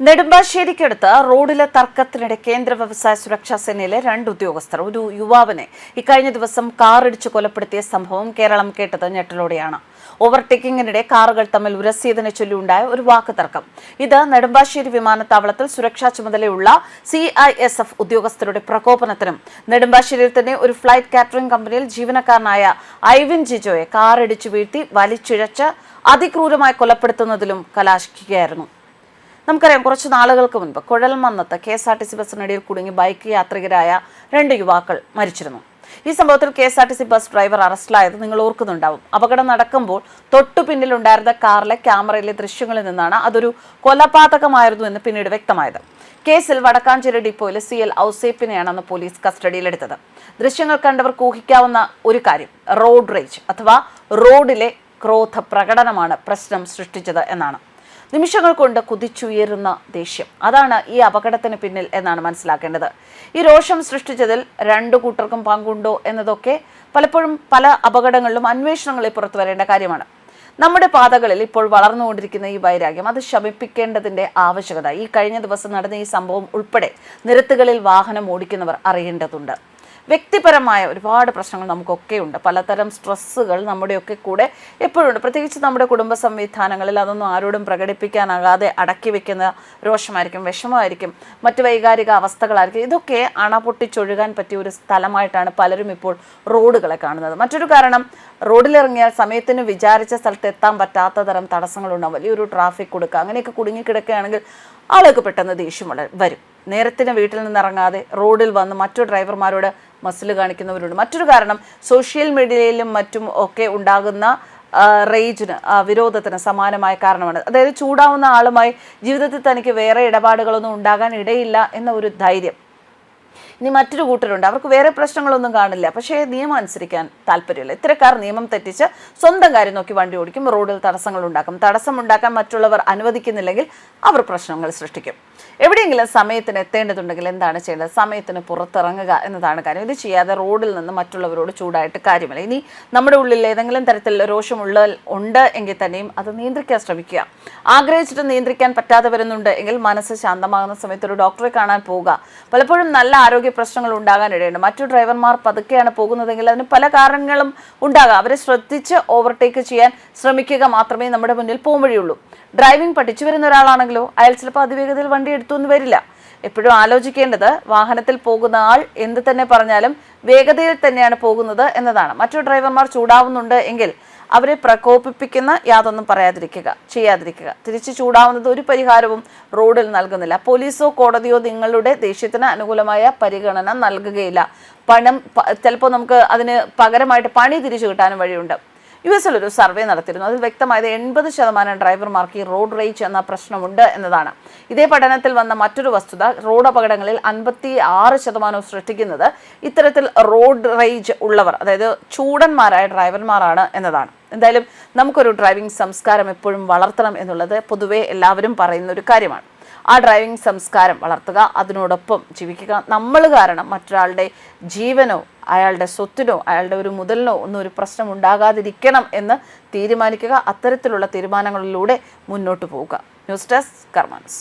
നെടുമ്പാശ്ശേരിക്കടുത്ത് റോഡിലെ തർക്കത്തിനിടെ കേന്ദ്ര വ്യവസായ സുരക്ഷാ സേനയിലെ രണ്ട് ഉദ്യോഗസ്ഥർ ഒരു യുവാവിനെ ഇക്കഴിഞ്ഞ ദിവസം കാറിടിച്ച് കൊലപ്പെടുത്തിയ സംഭവം കേരളം കേട്ടത് ഞെട്ടലോടെയാണ്. ഓവർടേക്കിങ്ങിനിടെ കാറുകൾ തമ്മിൽ ഉരസിയതിനെ ചൊല്ലിയുണ്ടായ ഒരു വാക്ക് തർക്കം ഇത് നെടുമ്പാശ്ശേരി വിമാനത്താവളത്തിൽ സുരക്ഷാ ചുമതലയുള്ള സി ഐ എസ് എഫ് ഉദ്യോഗസ്ഥരുടെ പ്രകോപനത്തിനും നെടുമ്പാശ്ശേരിയിൽ തന്നെ ഒരു ഫ്ലൈറ്റ് കാറ്ററിംഗ് കമ്പനിയിൽ ജീവനക്കാരനായ ഐവിൻ ജിജോയെ കാറിടിച്ചു വീഴ്ത്തി വലിച്ചിഴച്ച് അതിക്രൂരമായി കൊലപ്പെടുത്തുന്നതിലും കലാശിക്കുകയായിരുന്നു. നമുക്കറിയാം കുറച്ച് നാളുകൾക്ക് മുൻപ് കുഴൽമന്നത്ത് K S R T C ബസ്സിനിടയിൽ കുടുങ്ങി ബൈക്ക് യാത്രികരായ രണ്ട് യുവാക്കൾ മരിച്ചിരുന്നു. ഈ സംഭവത്തിൽ K S R T C bus driver അറസ്റ്റിലായത് നിങ്ങൾ ഓർക്കുന്നുണ്ടാവും. അപകടം നടക്കുമ്പോൾ തൊട്ടു പിന്നിലുണ്ടായിരുന്ന കാറിലെ ക്യാമറയിലെ ദൃശ്യങ്ങളിൽ നിന്നാണ് അതൊരു കൊലപാതകമായിരുന്നു എന്ന് പിന്നീട് വ്യക്തമായത്. കേസിൽ വടക്കാഞ്ചേരി ഡിപ്പോയിലെ സി എൽ ഔസേപ്പിനെയാണ് അന്ന് പോലീസ് കസ്റ്റഡിയിലെടുത്തത്. ദൃശ്യങ്ങൾ കണ്ടവർ ഊഹിക്കാവുന്ന ഒരു കാര്യം റോഡ് റേജ് അഥവാ റോഡിലെ ക്രോധ പ്രകടനമാണ് പ്രശ്നം സൃഷ്ടിച്ചത് എന്നാണ്. നിമിഷങ്ങൾ കൊണ്ട് കുതിച്ചുയരുന്ന ദേഷ്യം. അതാണ് ഈ അപകടത്തിന് പിന്നിൽ എന്നാണ് മനസ്സിലാക്കേണ്ടത്. ഈ രോഷം സൃഷ്ടിച്ചതിൽ രണ്ടു കൂട്ടർക്കും പങ്കുണ്ടോ എന്നതൊക്കെ പലപ്പോഴും പല അപകടങ്ങളിലും അന്വേഷണങ്ങളിൽ പുറത്തു വരേണ്ട കാര്യമാണ്. നമ്മുടെ പാതകളിൽ ഇപ്പോൾ വളർന്നുകൊണ്ടിരിക്കുന്ന ഈ വൈരാഗ്യം അത് ശമിപ്പിക്കേണ്ടതിന്റെ ആവശ്യകത. ഈ കഴിഞ്ഞ ദിവസം നടന്ന ഈ സംഭവം ഉൾപ്പെടെ നിരത്തുകളിൽ വാഹനം ഓടിക്കുന്നവർ അറിയേണ്ടതുണ്ട്. വ്യക്തിപരമായ ഒരുപാട് പ്രശ്നങ്ങൾ നമുക്കൊക്കെ ഉണ്ട് പലതരം സ്ട്രെസ്സുകൾ നമ്മുടെയൊക്കെ കൂടെ എപ്പോഴും ഉണ്ട് പ്രത്യേകിച്ച് നമ്മുടെ കുടുംബ സംവിധാനങ്ങളിൽ അതൊന്നും ആരോടും പ്രകടിപ്പിക്കാനാകാതെ അടക്കി വെക്കുന്ന രോഷമായിരിക്കും വിഷമമായിരിക്കും മറ്റ് വൈകാരിക അവസ്ഥകളായിരിക്കും. ഇതൊക്കെ അണ പൊട്ടിച്ചൊഴുകാൻ പറ്റിയ ഒരു സ്ഥലമായിട്ടാണ് പലരും ഇപ്പോൾ റോഡുകളെ കാണുന്നത്. മറ്റൊരു കാരണം റോഡിലിറങ്ങിയാൽ സമയത്തിന് വിചാരിച്ച സ്ഥലത്ത് എത്താൻ പറ്റാത്ത തരം തടസ്സങ്ങളുണ്ടാവും. വലിയൊരു ട്രാഫിക് കൊടുക്കുക അങ്ങനെയൊക്കെ കുടുങ്ങിക്കിടക്കുകയാണെങ്കിൽ ആളൊക്കെ പെട്ടെന്ന് ദേഷ്യം വരും. നേരത്തിന് വീട്ടിൽ നിന്ന് ഇറങ്ങാതെ റോഡിൽ വന്ന് മറ്റു ഡ്രൈവർമാരോട് മസിൽ കാണിക്കുന്നവരുണ്ട്. മറ്റൊരു കാരണം സോഷ്യൽ മീഡിയയിലും മറ്റും ഒക്കെ ഉണ്ടാകുന്ന റേജിന് വിരോധത്തിന് സമാനമായ കാരണമാണ്. അതായത് ചൂടാവുന്ന ആളുമായി ജീവിതത്തിൽ തനിക്ക് വേറെ ഇടപാടുകളൊന്നും ഉണ്ടാകാൻ ഇടയില്ല എന്ന ഒരു ധൈര്യം. ഇനി മറ്റൊരു കൂട്ടരുണ്ട്. അവർക്ക് വേറെ പ്രശ്നങ്ങളൊന്നും കാണില്ല. പക്ഷേ നിയമം അനുസരിക്കാൻ താല്പര്യമില്ല. ഇത്തരക്കാർ നിയമം തെറ്റിച്ച് സ്വന്തം കാര്യം നോക്കി വണ്ടി ഓടിക്കും റോഡിൽ തടസ്സങ്ങൾ ഉണ്ടാക്കും തടസ്സം ഉണ്ടാക്കാൻ മറ്റുള്ളവർ അനുവദിക്കുന്നില്ലെങ്കിൽ അവർ പ്രശ്നങ്ങൾ സൃഷ്ടിക്കും. എവിടെയെങ്കിലും സമയത്തിന് എത്തേണ്ടതുണ്ടെങ്കിൽ എന്താണ് ചെയ്യേണ്ടത്? സമയത്തിന് പുറത്തിറങ്ങുക എന്നതാണ് കാര്യം. ഇത് ചെയ്യാതെ റോഡിൽ നിന്ന് മറ്റുള്ളവരോട് ചൂടായിട്ട് കാര്യമില്ല. ഇനി നമ്മുടെ ഉള്ളിൽ ഏതെങ്കിലും തരത്തിലുള്ള രോഷമുള്ള ഉണ്ട് എങ്കിൽ തന്നെയും അത് നിയന്ത്രിക്കാൻ ശ്രമിക്കുക. ആഗ്രഹിച്ചിട്ട് നിയന്ത്രിക്കാൻ പറ്റാതെ വരുന്നുണ്ട് എങ്കിൽ മനസ്സ് ശാന്തമാകുന്ന സമയത്ത് ഒരു ഡോക്ടറെ കാണാൻ പോവുക. പലപ്പോഴും നല്ല ആരോഗ്യ പ്രശ്നങ്ങൾ ഉണ്ടാകാനിടയുണ്ട് മറ്റു ഡ്രൈവർമാർ പതുക്കെയാണ് പോകുന്നതെങ്കിൽ അതിന് പല കാരണങ്ങളും ഉണ്ടാകാം. അവരെ ശ്രദ്ധിച്ച് ഓവർടേക്ക് ചെയ്യാൻ ശ്രമിക്കുക മാത്രമേ നമ്മുടെ മുന്നിൽ പോംവഴിയുള്ളൂ ഡ്രൈവിംഗ് പഠിച്ചു വരുന്ന ഒരാളാണെങ്കിലോ അയാൾ ചിലപ്പോൾ അതിവേഗത്തിൽ വണ്ടി എടുത്തു എന്ന് വരില്ല. എപ്പോഴും ആലോചിക്കേണ്ടത് വാഹനത്തിൽ പോകുന്ന ആൾ എന്ത് തന്നെ പറഞ്ഞാലും വേഗതയിൽ തന്നെയാണ് പോകുന്നത് എന്നതാണ്. മറ്റു ഡ്രൈവർമാർ ചൂടാവുന്നുണ്ട് എങ്കിൽ അവരെ പ്രകോപിപ്പിക്കുന്ന യാതൊന്നും പറയാതിരിക്കുക ചെയ്യാതിരിക്കുക. തിരിച്ചു ചൂടാവുന്നത് ഒരു പരിഹാരവും റോഡിൽ നൽകുന്നില്ല. പോലീസോ കോടതിയോ നിങ്ങളുടെ ദേഷ്യത്തിന് അനുകൂലമായ പരിഗണന നൽകുകയില്ല. പണം ചിലപ്പോൾ നമുക്ക് അതിന് പകരമായിട്ട് പണി തിരിച്ചു കിട്ടാനും വഴിയുണ്ട്. യു എസിൽ ഒരു സർവേ നടത്തിയിരുന്നു. അതിൽ വ്യക്തമായത് എൺപത് ശതമാനം ഡ്രൈവർമാർക്ക് ഈ റോഡ് റേജ് എന്ന പ്രശ്നമുണ്ട് എന്നതാണ്. ഇതേ പഠനത്തിൽ വന്ന മറ്റൊരു വസ്തുത റോഡ് അപകടങ്ങളിൽ അൻപത്തി ആറ് ശതമാനവും സൃഷ്ടിക്കുന്നത് ഇത്തരത്തിൽ റോഡ് റേജ് ഉള്ളവർ അതായത് ചൂടന്മാരായ ഡ്രൈവർമാരാണ് എന്നതാണ്. എന്തായാലും നമുക്കൊരു ഡ്രൈവിംഗ് സംസ്കാരം എപ്പോഴും വളർത്തണം എന്നുള്ളത് പൊതുവേ എല്ലാവരും പറയുന്ന ഒരു കാര്യമാണ്. ആ ഡ്രൈവിംഗ് സംസ്കാരം വളർത്തുക അതിനോടൊപ്പം ജീവിക്കുക. നമ്മൾ കാരണം മറ്റൊരാളുടെ ജീവനോ അയാളുടെ സ്വത്തിനോ അയാളുടെ ഒരു മുതലിനോ ഒന്നും ഒരു പ്രശ്നം ഉണ്ടാകാതിരിക്കണം എന്ന് തീരുമാനിക്കുക. അത്തരത്തിലുള്ള തീരുമാനങ്ങളിലൂടെ മുന്നോട്ട് പോവുക. News desk കർമാനസ്.